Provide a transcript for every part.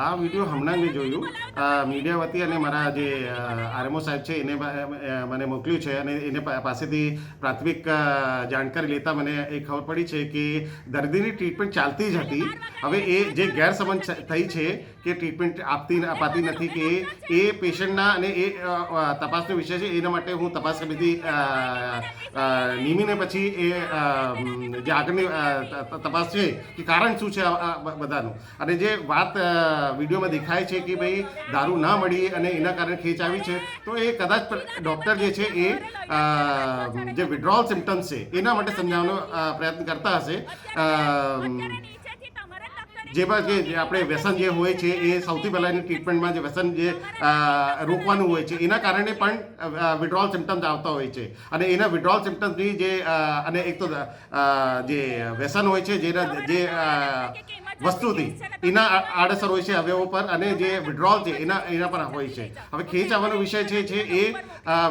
આ વીડિયો હમણાં મેં જોયું. મીડિયા વતી અને મારા જે આરએમઓ સાહેબ છે, એને મને મોકલ્યું છે અને એને પાસેથી પ્રાથમિક જાણકારી લેતા મને એ ખબર પડી છે કે દર્દીની ટ્રીટમેન્ટ ચાલતી જ હતી. હવે એ જે ગેરસમજ થઈ છે કે ટ્રીટમેન્ટ આપતી અપાતી નથી કે એ પેશન્ટના અને એ તપાસનો વિષય છે, એના માટે હું તપાસ સમિતિ નિમીને પછી એ જે આગળની તપાસ છે કે કારણ શું છે બધાનું. અને જે વાત વિડીયોમાં દેખાય છે કે ભાઈ દારૂ ના મળી અને એના કારણે ખેંચ આવી છે. તો એ કદાચ ડૉક્ટર જે છે એ જે વિડ્રોલ સિમ્ટમ્સ છે, એના માટે સમજાવવાનો પ્રયત્ન કરતા હશે. જેમાં જે આપણે વ્યસન જે હોય છે એ સૌથી પહેલાં એની ટ્રીટમેન્ટમાં જે વ્યસન જે રોકવાનું હોય છે, એના કારણે પણ વિડ્રોલ સિમ્ટમ્સ આવતા હોય છે. અને એના વિડ્રોલ સિમ્ટમ્સની જે અને એક તો જે વ્યસન હોય છે, જેના જે વસ્તુથી એના આડઅસર હોય છે અવયવો પર અને જે વિડ્રોલ છે, એના એના પર હોય છે. હવે ખેંચ આવવાનો વિષય છે છે એ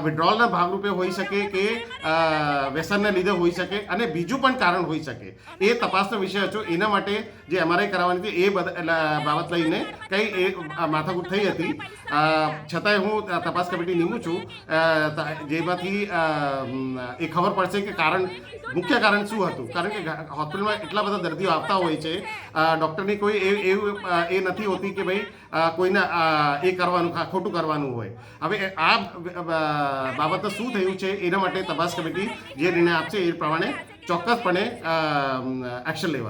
વિડ્રોલના ભાગરૂપે હોઈ શકે કે વ્યસનના લીધે હોઈ શકે અને બીજું પણ કારણ હોઈ શકે. એ તપાસનો વિષય હતો. એના માટે જે એમઆરઆઈ કરાવવાની હતી, એ બાબત લઈને કંઈ એ માથાકૂટ થઈ હતી. છતાંય હું તપાસ કમિટી નીમું છું. જેમાંથી એ ખબર પડશે કે કારણ, મુખ્ય કારણ શું હતું? કારણ કે હોસ્પિટલમાં એટલા બધા દર્દીઓ આવતા હોય છે. ડૉક્ટરની કોઈ એવું એ નથી હોતી કે ભાઈ કોઈને એ કરવાનું ખોટું કરવાનું હોય. હવે આ બાબતે શું થયું છે એના માટે તપાસ કમિટી જે નિર્ણય આપશે એ પ્રમાણે ચોક્કસપણે એક્શન લેવાશે.